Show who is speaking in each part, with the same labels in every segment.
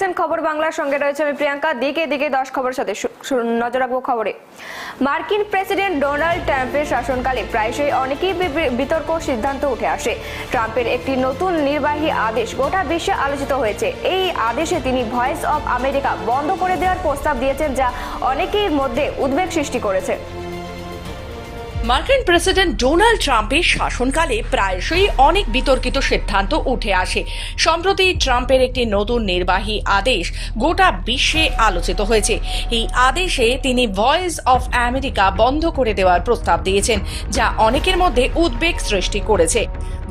Speaker 1: দেখছেন খবর বাংলার সঙ্গে রয়েছে আমি প্রিয়াঙ্কা। দিকে দিকে দশ খবর সাথে নজর রাখব খবরে। মার্কিন প্রেসিডেন্ট ডোনাল্ড ট্রাম্পের শাসনকালে প্রায়শই অনেকেই বিতর্ক সিদ্ধান্ত উঠে আসে। ট্রাম্পের একটি নতুন নির্বাহী আদেশ গোটা বিশ্বে আলোচিত হয়েছে। এই আদেশে তিনি ভয়েস অব আমেরিকা বন্ধ করে দেওয়ার প্রস্তাব দিয়েছেন, যা অনেকের মধ্যে উদ্বেগ সৃষ্টি করেছে।
Speaker 2: মার্কিন প্রেসিডেন্ট ডোনাল্ড ট্রাম্পের শাসনকালে প্রায়শই অনেক বিতর্কিত সিদ্ধান্ত উঠে আসে। সম্প্রতি ট্রাম্পের একটি নতুন নির্বাহী আদেশ গোটা বিশ্বে আলোচিত হয়েছে। এই আদেশে তিনি ভয়েস অফ আমেরিকা বন্ধ করে দেওয়ার প্রস্তাব দিয়েছেন, যা অনেকের মধ্যে উদ্বেগ সৃষ্টি করেছে।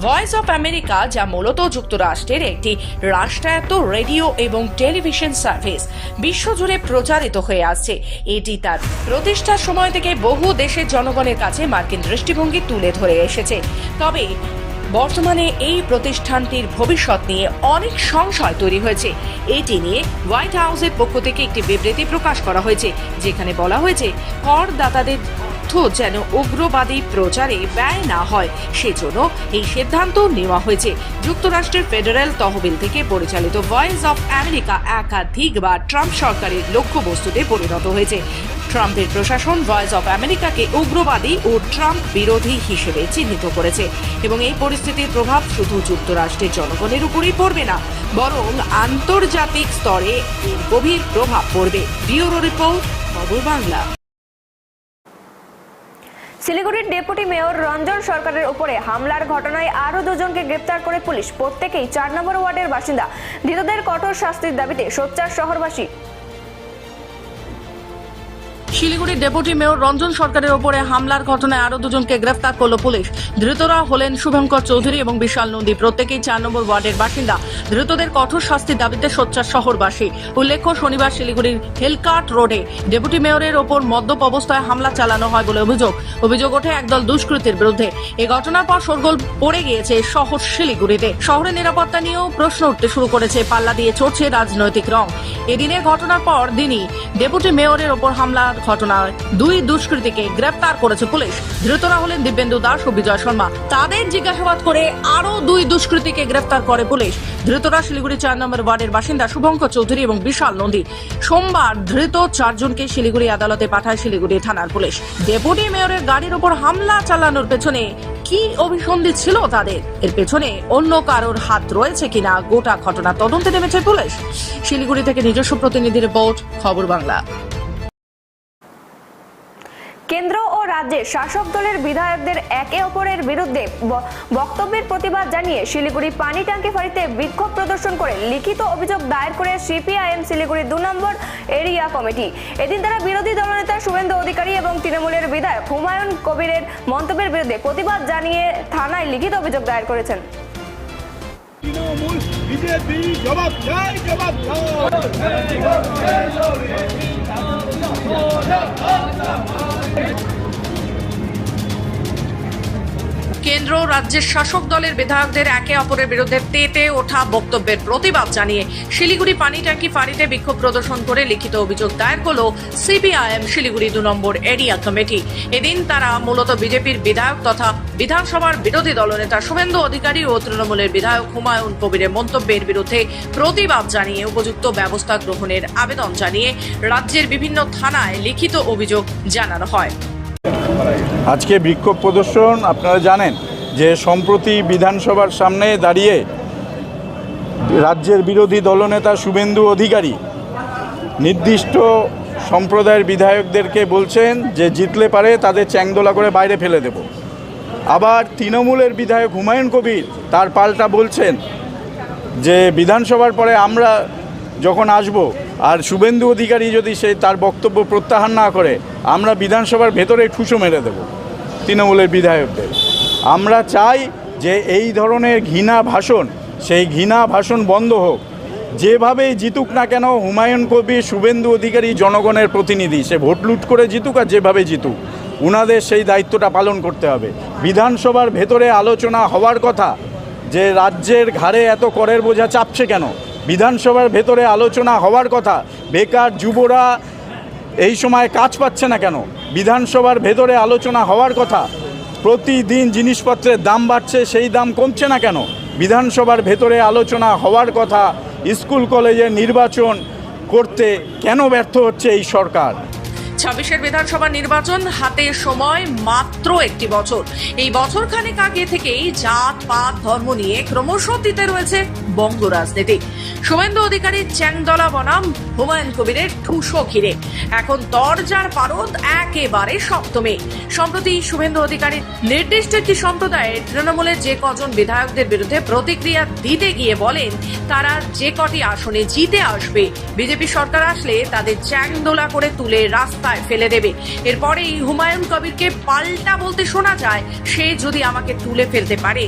Speaker 2: ভয়েস অফ আমেরিকা যা মূলত যুক্তরাষ্ট্রের একটি রাষ্ট্রায়ত্ত রেডিও এবং টেলিভিশন সার্ভিস বিশ্বজুড়ে প্রচারিত হয়ে আসছে। এটি তার প্রতিষ্ঠার সময় থেকে বহু দেশের জনগণের কাছে মার্কিন দৃষ্টিভঙ্গি তুলে ধরে এসেছে। তবে বর্তমানে এই প্রতিষ্ঠানটির ভবিষ্যৎ নিয়ে অনেক সংশয় তৈরি হয়েছে। এটি নিয়ে হোয়াইট হাউসের পক্ষ থেকে একটি বিবৃতি প্রকাশ করা হয়েছে, যেখানে বলা হয়েছে, করদাতাদের অর্থ যেন উগ্রবাদী প্রচারে ব্যয় না হয়, সেজন্য এই সিদ্ধান্ত নেওয়া হয়েছে। যুক্তরাষ্ট্রের ফেডারেল তহবিল থেকে পরিচালিত ভয়েস অফ আমেরিকা একাধিকবার ট্রাম্প সরকারের লক্ষ্যবস্তুতে পরিণত হয়েছে। ট্রাম্পের প্রশাসন ভয়েস অফ আমেরিকাকে উগ্রবাদী ও ট্রাম্প বিরোধী হিসেবে চিহ্নিত করেছে। এবং এই পরিস্থিতির প্রভাব শুধু যুক্তরাষ্ট্রের জনগণের উপরেই পড়বে না, বরং আন্তর্জাতিক স্তরে এর গভীর প্রভাব পড়বে। ব্যুরো রিপোর্ট, খবর বাংলা।
Speaker 1: শিলিগুড়ির ডেপুটি মেয়র রঞ্জন সরকারের উপরে হামলার ঘটনায় আরও দুজনকে গ্রেপ্তার করে পুলিশ, প্রত্যেকেই চার নম্বর ওয়ার্ডের বাসিন্দা। ধৃতদের কঠোর শাস্তির দাবিতে সোচ্চার শহরবাসী
Speaker 2: শিলিগুড়ির ডেপুটি মেয়র রঞ্জন সরকারের ওপরে হামলার ঘটনায় আরও দুজনকে গ্রেফতার করল পুলিশ। ধৃতরা হলেন শুভঙ্কর চৌধুরী এবং বিশাল নন্দী। প্রত্যেকেই চার নম্বর ওয়ার্ডের বাসিন্দা। ধৃতদের কঠোর শাস্তির দাবিতে সোচ্চার শহরবাসী। উল্লেখ্য, শনিবার শিলিগুড়ির হেলকাট রোডে ডেপুটি মেয়রের ওপর মদ্যপ অবস্থায় হামলা চালানো হয় বলে অভিযোগ। অভিযোগ ওঠে একদল দুষ্কৃতীর বিরুদ্ধে। এ ঘটনার পর শোরগোল পড়ে গিয়েছে শহর শিলিগুড়িতে। শহরের নিরাপত্তা নিয়েও প্রশ্ন উঠতে শুরু করেছে। পাল্লা দিয়ে চড়ছে রাজনৈতিক রং। এদিনের ঘটনার পর দিনই ডেপুটি মেয়রের ওপর হামলার ঘটনায় দুই দুষ্কৃতীকে গ্রেপ্তার করেছে পুলিশ। ধৃতরা হলেন দিব্যেন্দু দাস ও বিজয় শর্মা। তাদের জিজ্ঞাসাবাদ করে আরও দুই দুষ্কৃতীকে গ্রেপ্তার করে পুলিশ। ধৃতরা শিলিগুড়ি চার নম্বর ওয়ার্ডের বাসিন্দা শুভঙ্কর চৌধুরী এবং বিশাল নন্দী। সোমবার ধৃত চারজনকে শিলিগুড়ি আদালতে পাঠায় শিলিগুড়ি থানার পুলিশ। ডেপুটি মেয়রের গাড়ির ওপর হামলা চালানোর পেছনে কি অভিসন্ধি ছিল তাদের? এর পেছনে অন্য কারোর হাত রয়েছে কিনা? গোটা ঘটনা তদন্তে নেমেছে পুলিশ। শিলিগুড়ি থেকে নিজস্ব প্রতিনিধি রিপোর্ট, খবর বাংলা।
Speaker 1: কেন্দ্র ও রাজ্যের শাসক দলের বিধায়কদের একে অপরের বিরুদ্ধে বক্তব্যের প্রতিবাদ জানিয়ে শিলিগুড়ি পানি ট্যাঙ্কি ফাঁড়িতে বিক্ষোভ প্রদর্শন করে লিখিত অভিযোগ দায়ের করে সিপিআইএম শিলিগুড়ি দু নম্বর এরিয়া কমিটি এদিন তারা বিরোধী দলনেতা শুভেন্দু অধিকারী এবং তৃণমূলের বিধায়ক হুমায়ুন কবিরের মন্তব্যের বিরুদ্ধে প্রতিবাদ জানিয়ে থানায় লিখিত অভিযোগ দায়ের করেছেন
Speaker 3: তৃণমূল বিজেপি জবাব চাই জবাব
Speaker 2: Thank you. কেন্দ্র রাজ্যের শাসক দলের বিধায়কদের একে অপরের বিরুদ্ধে তেতে ওঠা বক্তব্যের প্রতিবাদ জানিয়ে শিলিগুড়ি পানি ট্যাঙ্কি ফাঁড়িতে বিক্ষোভ প্রদর্শন করে লিখিত অভিযোগ দায়ের করল সিপিআইএম শিলিগুড়ি দু নম্বর এরিয়া কমিটি। এদিন তারা মূলত বিজেপির বিধায়ক তথা বিধানসভার বিরোধী দলনেতা শুভেন্দু অধিকারী ও তৃণমূলের বিধায়ক হুমায়ুন কবিরের মন্তব্যের বিরুদ্ধে প্রতিবাদ জানিয়ে উপযুক্ত ব্যবস্থা গ্রহণের আবেদন জানিয়ে রাজ্যের বিভিন্ন থানায় লিখিত অভিযোগ জানানো হয়।
Speaker 4: আজকে বিক্ষোভ প্রদর্শন, আপনারা জানেন যে সম্প্রতি বিধানসভার সামনে দাঁড়িয়ে রাজ্যের বিরোধী দলনেতা শুভেন্দু অধিকারী নির্দিষ্ট সম্প্রদায়ের বিধায়কদেরকে বলছেন যে জিতলে পারে তাদের চ্যাংদোলা করে বাইরে ফেলে দেব। আবার তৃণমূলের বিধায়ক হুমায়ুন কবির তার পাল্টা বলছেন যে বিধানসভার পরে আমরা যখন আসব আর শুভেন্দু অধিকারী যদি সে তার বক্তব্য প্রত্যাহার না করে, আমরা বিধানসভার ভেতরে ঠুসো মেরে দেব, তৃণমূলের বিধায়কদের। আমরা চাই যে এই ধরনের ঘৃণা ভাষণ, সেই ঘৃণা ভাষণ বন্ধ হোক। যেভাবেই জিতুক না কেন, হুমায়ুন কবির, শুভেন্দু অধিকারী জনগণের প্রতিনিধি, সে ভোট লুট করে জিতুক আর যেভাবে জিতুক, উনাদের সেই দায়িত্বটা পালন করতে হবে। বিধানসভার ভেতরে আলোচনা হওয়ার কথা, যে রাজ্যের ঘাড়ে এত করের বোঝা চাপছে কেন? বিধানসভার ভেতরে আলোচনা হওয়ার কথা, বেকার যুবরা এই সময় কাজ পাচ্ছে না কেন? বিধানসভার ভেতরে আলোচনা হওয়ার কথা, প্রতিদিন জিনিসপত্রের দাম বাড়ছে, সেই দাম কমছে না কেন? বিধানসভার ভেতরে আলোচনা হওয়ার কথা, স্কুল কলেজে নির্বাচন করতে কেন ব্যর্থ হচ্ছে এই সরকার?
Speaker 2: ছাব্বিশের বিধানসভা নির্বাচন হাতে সময় মাত্র একটি বছর। এই বছর খানেক আগে থেকেই জাত, পাত, ধর্ম নিয়ে ক্রমশ দিতে রয়েছে বঙ্গ রাজনীতি। শুভেন্দু অধিকারী চ্যাংদলা বনাম হুমায়ুন কবিরের ঠুসো ঘিরে। এখন দরজার পারদ একেবারে সপ্তমে। সম্প্রতি শুভেন্দু অধিকারী নির্দিষ্ট একটি সম্প্রদায়ের তৃণমূলের যে কজন বিধায়কদের বিরুদ্ধে প্রতিক্রিয়া দিতে গিয়ে বলেন, তারা যে কটি আসনে জিতে আসবে। বিজেপি সরকার আসলে তাদের চ্যাংদোলা করে তুলে রাস্তায় ফেলে দেবে। এরপরেই হুমায়ুন কবিরকে পাল্টা বলতে শোনা যায়, সে যদি আমাকে তুলে ফেলতে পারে,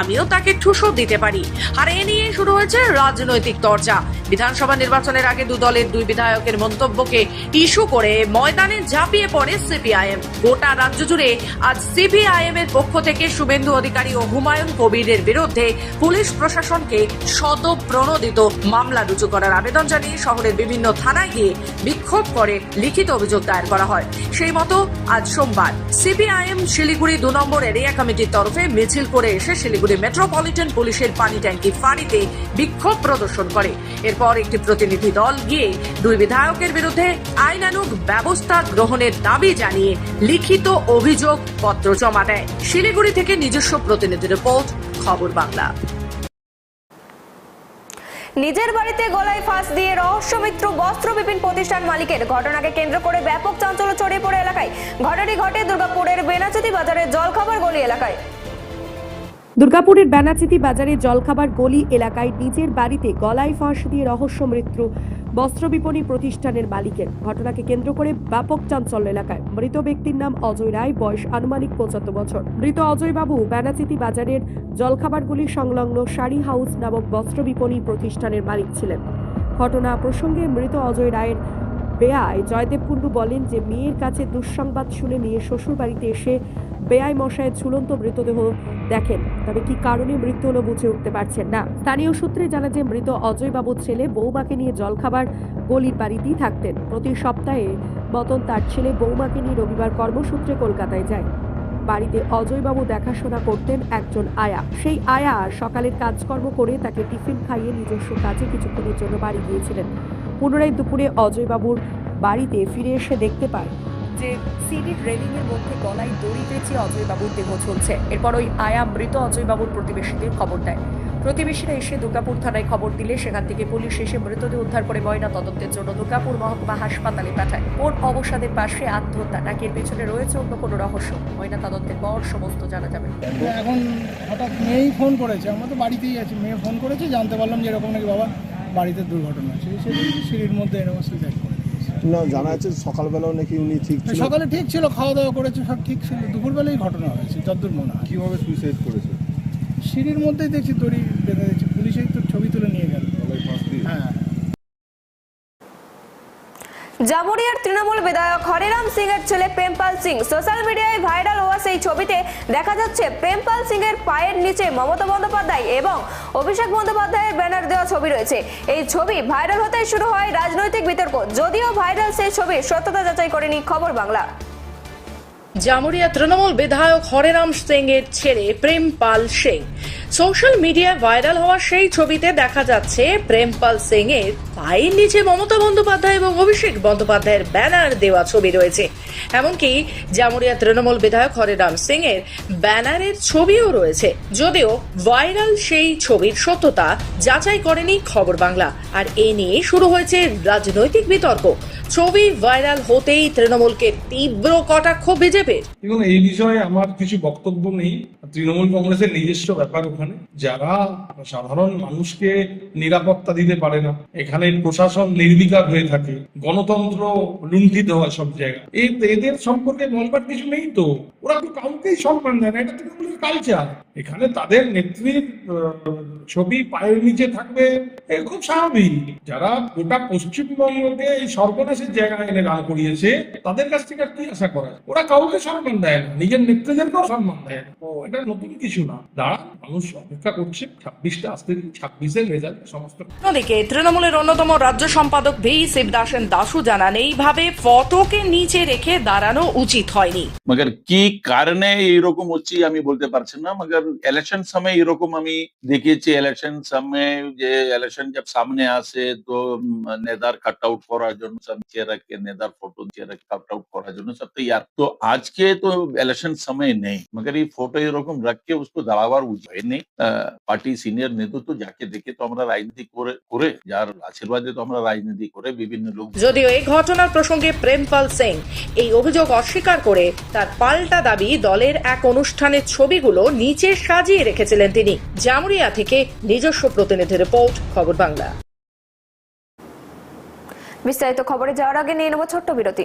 Speaker 2: আমিও তাকে ঠুসো দিতে পারি। আর এ নিয়ে শুরু হয়েছে রাজনৈতিক দরজা। বিধানসভা নির্বাচনের আগে দু দলের দুই বিধায়কের মন্তব্যকে ইস্যু করে ময়দানে ঝাঁপিয়ে পড়ে সিপিআইএম। গোটা রাজ্য জুড়ে আজ সিপিআইএম এর পক্ষ থেকে শুভেন্দু অধিকারী ও হুমায়ুন কবিরের বিরুদ্ধে পুলিশ প্রশাসনকে শত প্রণোদিত মামলা রুজু করার আবেদন জানিয়ে শহরের বিভিন্ন থানায় গিয়ে বিক্ষোভ করে লিখিত অভিযোগ দায়ের করা হয়। সেই মতো আজ সোমবার সিপিআইএম শিলিগুড়ি দু নম্বর এরিয়া কমিটির তরফে মিছিল করে এসে শিলিগুড়ি মেট্রোপলিটন পুলিশের পানি ট্যাঙ্কি ফাঁড়িতে বিক্ষোভ প্রদর্শন করে। এরপর একটি প্রতিনিধি দল গিয়ে দুই বিধায়কের বিরুদ্ধে আইনানুগ ব্যবস্থা গ্রহণের দাবি জানিয়ে লিখিত অভিযোগ পত্র জমা দেয়। শিলিগুড়ি থেকে নিজস্ব প্রতিনিধি রিপোর্ট, খবর বাংলা।
Speaker 1: নিজের বাড়িতে গলায় ফাঁস দিয়ে রহস্য মিত্র বস্ত্র বিপিন প্রতিষ্ঠান মালিকের ঘটনাকে কেন্দ্র করে ব্যাপক চাঞ্চল্য ছড়িয়ে পড়ে এলাকায়। ঘটনাটি ঘটে দুর্গাপুরের বেনাচতি বাজারের জলখাবার গলি এলাকায়।
Speaker 5: দুর্গাপুরের ব্যানাচিতি বাজারে জলখাবার গলি এলাকায় নিজের বাড়িতে গলায় ফাঁস দিয়ে রহস্য মৃত্যু বস্ত্র বিপণী প্রতিষ্ঠানের মালিকের। ঘটনাকে কেন্দ্র করে ব্যাপক চাঞ্চল্য এলাকায়। মৃত ব্যক্তির নাম অজয় রায়, বয়স আনুমানিক পঁচাত্তর বছর। মৃত অজয় বাবু ব্যানাচিতি বাজারের জলখাবারগুলি সংলগ্ন শাড়ি হাউস নামক বস্ত্র বিপণী প্রতিষ্ঠানের মালিক ছিলেন। ঘটনা প্রসঙ্গে মৃত অজয় রায়ের বেয়ায় জয়দেব কুণ্ডু বলেন যে, মেয়ের কাছে দুঃসংবাদ শুনে মেয়ের শ্বশুর বাড়িতে এসে বেআই মশায়ের ঝুলন্ত মৃতদেহ দেখেন। তবে কি কারণে মৃত্যু হলো বুঝে উঠতে পারছেন না। স্থানীয় সূত্রে জানা যে মৃত অজয় বাবুর ছেলে বৌমাকে নিয়ে জলখাবার গলির বাড়িতেই থাকতেন। প্রতি সপ্তাহে মতন তার ছেলে বৌমাকে নিয়ে রবিবার কর্মসূত্রে কলকাতায় যায়। বাড়িতে অজয়বাবু দেখাশোনা করতেন একজন আয়া। সেই আয়া সকালের কাজকর্ম করে তাকে টিফিন খাইয়ে নিজস্ব কাজে কিছুক্ষণের জন্য বাড়ি গিয়েছিলেন। পুনরায় দুপুরে অজয়বাবুর বাড়িতে ফিরে এসে দেখতে পায় যে সিডির রেলিংয়ের মধ্যে গলায় দড়ি পেঁচিয়ে অজয়বাবুর দেহ চলছে এরপর ওই আয়া মৃত অজয়বাবুর প্রতিবেশীদের খবর দেয়। প্রতিবেশীরা এসে দুর্গাপুর থানায় খবর দিলে সেখান থেকে পুলিশ এসে মৃতদেহ উদ্ধার করে ময়না তদন্তের জন্য দুর্গাপুর মহকুমা হাসপাতালে পাঠায়। কোন অবসাদের পাশে আত্মহত্যা, নাকি এর পেছনে রয়েছে অন্য কোনো রহস্য? ময়না তদন্তের পর সমস্ত জানা যাবে।
Speaker 6: এখন হঠাৎ মেয়েই ফোন করেছে। আমরা তো বাড়িতেই আছি। মেয়ে ফোন করেছে, জানতে পারলাম যে এরকম নাকি বাবা বাড়িতে দুর্ঘটনা আছে সেদিন সিঁড়ির মধ্যে এরকম সুইসাইড।
Speaker 7: না জানা যাচ্ছে সকালবেলাও নাকি উনি ঠিক ছিল।
Speaker 6: সকালে ঠিক ছিল খাওয়া দাওয়া করেছে সব ঠিক ছিল। দুপুরবেলায় ঘটনা হয়েছে যতদূর মনে হয়।
Speaker 7: কীভাবে সুইসাইড করেছে?
Speaker 6: সিঁড়ির মধ্যেই দেখছি দড়ি বেঁধে দিয়েছে পুলিশেই তো ছবি তুলে নিয়ে গেল
Speaker 7: গলায় ফাঁস দিয়ে
Speaker 6: হ্যাঁ
Speaker 1: জামুরিয়ার তৃণমূল বিধায়ক হরিরাম সিং এর ছেলে প্রেমপাল সিং। সোশ্যাল মিডিয়ায় ভাইরাল হওয়া সেই ছবিতে দেখা যাচ্ছে প্রেমপাল সিং এর পায়ের নিচে মমতা বন্দ্যোপাধ্যায় এবং অভিষেক বন্দ্যোপাধ্যায়ের ব্যানার দেওয়া ছবি রয়েছে। এই ছবি ভাইরাল হতে শুরু হয় রাজনৈতিক বিতর্ক। যদিও ভাইরাল সেই ছবির সত্যতা যাচাই করেনি খবর বাংলা।
Speaker 2: জামুরিয়া তৃণমূল বিধায়ক হরেরাম সিং এর ছেলে প্রেমপাল সিং। সোশ্যাল মিডিয়ায় ভাইরাল হওয়া সেই ছবিতে দেখা যাচ্ছে প্রেমপাল সিং এর পায়ের নিচে মমতা বন্দ্যোপাধ্যায় এবং অভিষেক বন্দ্যোপাধ্যায়ের ব্যানার দেওয়া ছবি রয়েছে। এমনকি জামুরিয়া তৃণমূল বিধায়ক হরেরাম সিং এর ব্যানারের ছবিও রয়েছে। যদিও ভাইরাল সেই ছবির সত্যতা যাচাই করেনি খবর বাংলা। আর এ নিয়ে শুরু হয়েছে রাজনৈতিক বিতর্ক। ছবি ভাইরাল হতেই তৃণমূলকে তীব্র কটাক্ষ বিজেপির।
Speaker 8: দেখুন এই বিষয়ে আমার কিছু বক্তব্য নেই। তৃণমূল কংগ্রেসের নিজস্ব ব্যাপার ওখানে। যারা সাধারণ মানুষকে নিরাপত্তা দিতে পারে না, এখানে প্রশাসন নির্বিকার হয়ে থাকে, গণতন্ত্র লুণ্ঠিত হয় সব জায়গায়। এদের সম্পর্কে বলবার কিছু নেই তো। ওরা তো কাউকেই সম্মান দেয় না, এটা তৃণমূলের কালচার এখানে তাদের নেত্রীর ছবি পায়ের নিচে থাকবে, এ খুব স্বাভাবিক। যারা গোটা পশ্চিমবঙ্গকে এই সর্বনাশে মানুষের জায়গায় এনে দাঁড় করিয়েছে, তাদের কাছ থেকে কি আশা করা? ওরা কাউকে সম্মান দেয় না, নিজের নেত্রীদেরকেও সম্মান দেয় ও, এটা নতুন কিছু না। দাঁড়া মানুষ অপেক্ষা করছে, ছাব্বিশটা আসতে ছাব্বিশের রেজাল্ট সমস্ত
Speaker 2: তৃণমূলের অন্যতম রাজ্য সম্পাদক ভি শিবদাসেন দাসু জানান এইভাবে ফটোকে নিচে রেখে দাঁড়ানো উচিত হয়নি
Speaker 9: মগর কি কারণে এইরকম হচ্ছে আমি বলতে পারছি না মগর ইলেকশন সময় এরকম আমি দেখেছি ইলেকশন সময় যে ইলেকশন जब সামনে আসে তো উম, নেতার কাট আউট করার জন্য সব চেয়ার কে নেতার ফটো চেয়ার কাট আউট করার জন্য সব তৈয়ার তো আজকে তো ইলেকশন সময় নেই মগর এই ফটো এরকম রাখকে उसको দাঁড়াবার উচিত নেই পার্টি সিনিয়র নেতৃত্ব যাকে দেখে তো আমরা রাজনীতি করে করে যার আশীর্বাদে তো আমরা রাজনীতি করে বিভিন্ন লোক
Speaker 2: যদিও এই ঘটনার প্রসঙ্গে প্রেমপাল সিং এই অভিযোগ অস্বীকার করে তার পাল্টা দাবি দলের এক অনুষ্ঠানের ছবিগুলো নিচে সাজিয়ে রেখেছিলেন তিনি। জামুরিয়া থেকে নিজস্ব প্রতিনিধি রিপোর্ট খবর বাংলা।
Speaker 1: বিস্তারিত খবরে যাওয়ার আগে নিয়ে নেব ছোট্ট বিরতি।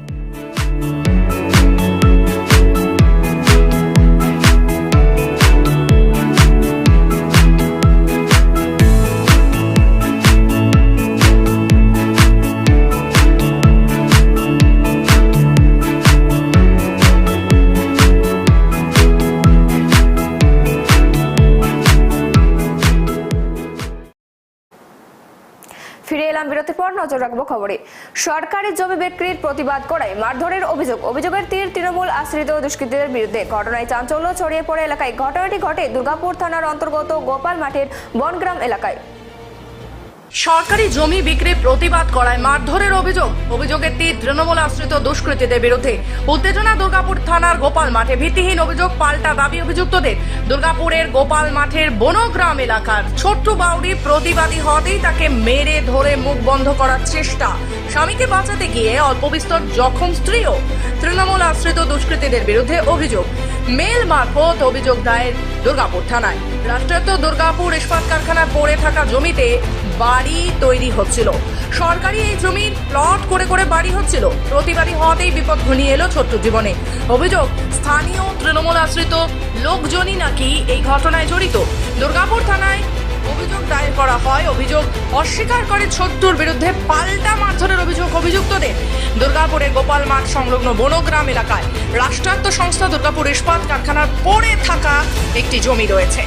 Speaker 1: ফিরে এলাম বিরতির পর নজর রাখব খবরে। সরকারি জমি বিক্রির প্রতিবাদ করায় মারধরের অভিযোগ। অভিযোগের তীর তৃণমূল আশ্রিত দুষ্কৃতীদের বিরুদ্ধে ঘটনায় চাঞ্চল্য ছড়িয়ে পড়ে এলাকায়। ঘটনাটি ঘটে দুর্গাপুর থানার অন্তর্গত গোপাল মাঠের বনগ্রাম এলাকায়।
Speaker 2: সরকারি জমি বিক্রির প্রতিবাদ করায় মারধরের অভিযোগ। অভিযোগের তীর তৃণমূল আশ্রিত দুষ্কৃতীদের বিরুদ্ধে। উত্তেজনা দুর্গাপুর থানার গোপাল মাঠে ভিত্তিহীন অভিযোগ পাল্টা দাবি অভিযুক্তদের। দুর্গাপুরের গোপাল মাঠের বনগ্রাম এলাকার ছোট্ট বাউরি প্রতিবাদী হতেই তাকে মেরে ধরে মুখ বন্ধ করার চেষ্টা। স্বামীকে বাঁচাতে গিয়ে অল্প বিস্তর জখম স্ত্রীও তৃণমূল আশ্রিত দুষ্কৃতীদের বিরুদ্ধে অভিযোগ। মেল মারফত অভিযোগ দায়ের দুর্গাপুর থানায়। রাষ্ট্রায়ত্ত দুর্গাপুর ইস্পাত কারখানার পড়ে থাকা জমিতে বাড়ি তৈরি হচ্ছিল। সরকারি এই জমি প্লট করে করে বাড়ি হচ্ছিল। প্রতিবাদী হওয়াতেই বিপদ ঘনিয়ে এলো ছোট্ট জীবনে। অভিযোগ, স্থানীয় তৃণমূল আশ্রিত লোকজনই নাকি এই ঘটনায় জড়িত? দুর্গাপুর থানায় অভিযোগ দায়ের করা হয়। অভিযোগ অস্বীকার করে ছোট্টুর বিরুদ্ধে পাল্টা মারধরের অভিযোগ অভিযুক্তদের। দুর্গাপুরের গোপাল মাঠ সংলগ্ন বনগ্রাম এলাকায় রাষ্ট্রায়ত্ত সংস্থা দুর্গাপুর ইস্পাত কারখানার পড়ে থাকা একটি জমি রয়েছে।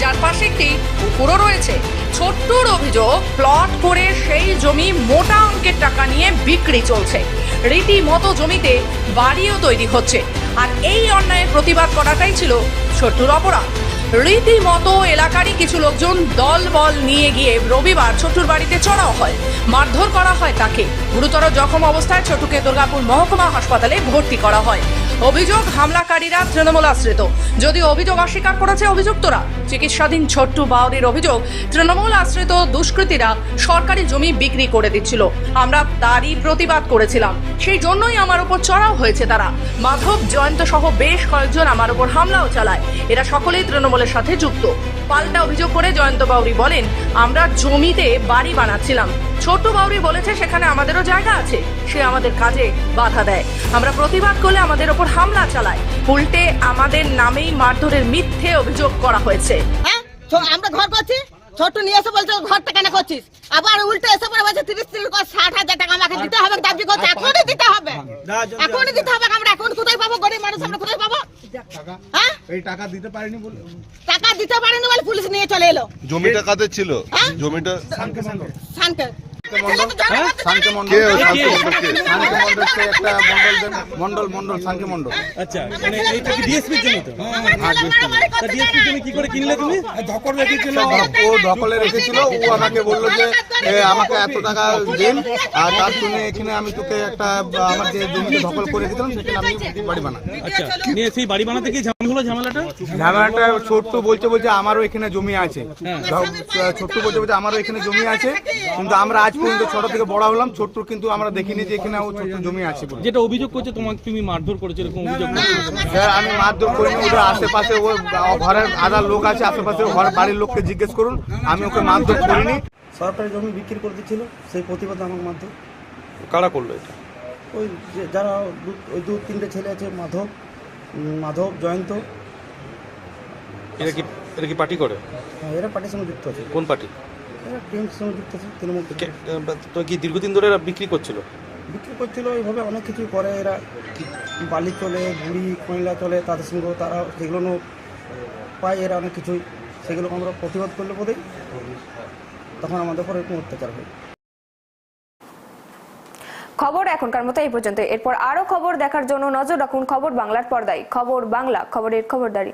Speaker 2: যার পাশে একটি পুকুরও রয়েছে। ছোট্টুর অভিযোগ প্লট করে সেই জমি মোটা অঙ্কের টাকা নিয়ে বিক্রি চলছে। রীতিমতো জমিতে বাড়িও তৈরি হচ্ছে। আর এই অন্যায়ের প্রতিবাদ করাটাই ছিল ছোট্টুর অপরাধ। রীতিমতো এলাকারই কিছু লোকজন দল বল নিয়ে গিয়ে রবিবার ছোট্টুর বাড়িতে চড়াও হয়। মারধর করা হয় তাকে। গুরুতর জখম অবস্থায় ছোটুকে দুর্গাপুর মহকুমা হাসপাতালে ভর্তি করা হয়। অভিযোগ হামলাকারীরা তৃণমূল আশ্রিত। যদিও অভিযোগ অস্বীকার করেছে অভিযুক্তরা, চিকিৎসাধীন ছোট্টু বাউরির অভিযোগ তৃণমূল আশ্রিত দুষ্কৃতীরা সরকারি জমি বিক্রি করে দিচ্ছিল। আমরা তারই প্রতিবাদ করেছিলাম। সেই জন্যই আমার উপর চড়াও হয়েছে তারা। মাধব জয়ন্ত সহ বেশ কয়েকজন আমার উপর হামলাও চালায়। এরা সকলেই তৃণমূলের সাথে যুক্ত। পাল্টা অভিযোগ করে জয়ন্ত বাউরি বলেন, আমরা জমিতে বাড়ি বানাচ্ছিলাম। ছোট বাউরি বলেছে সেখানে আমাদেরও জায়গা আছে। সে আমাদের কাজে বাধা দেয়। আমরা প্রতিবাদ করলে আমাদের ওপর হামলা চালায়। উল্টে আমাদের নামেই মারধরের মিথ্যে অভিযোগ করা হয়েছে।
Speaker 10: হ্যাঁ? আমরা ঘর করছি? ছোট নিয়ে এসে বলছে ঘরটা কেন করছিস? আবার উল্টে এসে পরে বলছে তিরিশ তিরিশ করে ষাট হাজার টাকা আমাকে দিতে হবে দাবি করছে এখনই দিতে হবে। এখনই দিতে হবে আমরা এখন কোথায় পাবো? গরিব মানুষ আমরা কোথায় পাবো? হ্যাঁ?
Speaker 6: এই টাকা দিতে পারিনি বলে।
Speaker 10: টাকা দিতে পারেনি বলে পুলিশ নিয়ে চলে এলো।
Speaker 7: জমিটা কাদের ছিল?
Speaker 10: হ্যাঁ?
Speaker 7: জমিটা?
Speaker 11: মন্ডল মন্ডল সে একটা মন্ডল দেন। মন্ডল মন্ডল শান্তি মন্ডল
Speaker 3: আচ্ছা মানে এইটা কি ডিএসপির জমি তো?
Speaker 11: হ্যাঁ
Speaker 3: তা ডিএসপির জমি কি করে কিনলে তুমি?
Speaker 11: ধকল রেখেছিল। ও ধকলে রেখেছিল। ও আমাকে বলল যে আমাকে এত টাকা দিন আর তার জন্য এখানে আমি তোকে একটা আমার যে জমিতে দখল করে দিতাম সেখানে আমি বাড়ি বানাই।
Speaker 3: আচ্ছা নিয়ে সেই বাড়ি বানাতে গিয়ে ঝামেলা হলো ঝামেলাটা?
Speaker 11: ঝামেলাটা ছোট্ট বলছে বলছে আমারও এখানে জমি আছে। ছোট্ট বলছে বলছে আমারও এখানে জমি আছে। কিন্তু আমরা আজ পর্যন্ত ছোট থেকে বড় হলাম ছোট্ট কিন্তু আমরা দেখিনি যে এখানে ও ছোট্ট জমি আছে বলে।
Speaker 3: যেটা অভিযোগ করছে তোমাকে তুমি মারধর করেছ এরকম অভিযোগ
Speaker 11: স্যার আমি মারধর করিনি ওদের আশেপাশে ও ঘরের আধার লোক আছে আশেপাশে ঘর বাড়ির লোককে জিজ্ঞেস করুন আমি ওকে মারধর করিনি।
Speaker 6: সরকারি জমি বিক্রি করে দিচ্ছিল সেই প্রতিবাদ আমার মাধ্যমে
Speaker 11: কারা করল এটা?
Speaker 6: ওই যে যারা ওই দু তিনটে ছেলে আছে মাধব মাধব জয়ন্ত।
Speaker 3: এটা কি এটা কি পার্টি করে?
Speaker 6: হ্যাঁ, এরা পার্টির সঙ্গে যুক্ত আছে।
Speaker 3: কোন পার্টি?
Speaker 6: এরা সঙ্গে যুক্ত আছে তৃণমূল থেকে।
Speaker 3: তো কি দীর্ঘদিন ধরে এরা বিক্রি করছিল?
Speaker 6: বিক্রি করছিল এইভাবে অনেক কিছুই করে এরা। বালি চলে বুড়ি কয়লা চলে তাদের সঙ্গেও তারা যেগুলো পায় এরা অনেক কিছুই সেগুলো আমরা প্রতিবাদ করলে বোধহয় তখন আমাদের উপর এরকম অত্যাচার হয়।
Speaker 1: খবর এখনকার মতো এই পর্যন্ত। এরপর আরও খবর দেখার জন্য নজর রাখুন খবর বাংলার পর্দায়। খবর বাংলা খবরের খবরদারি।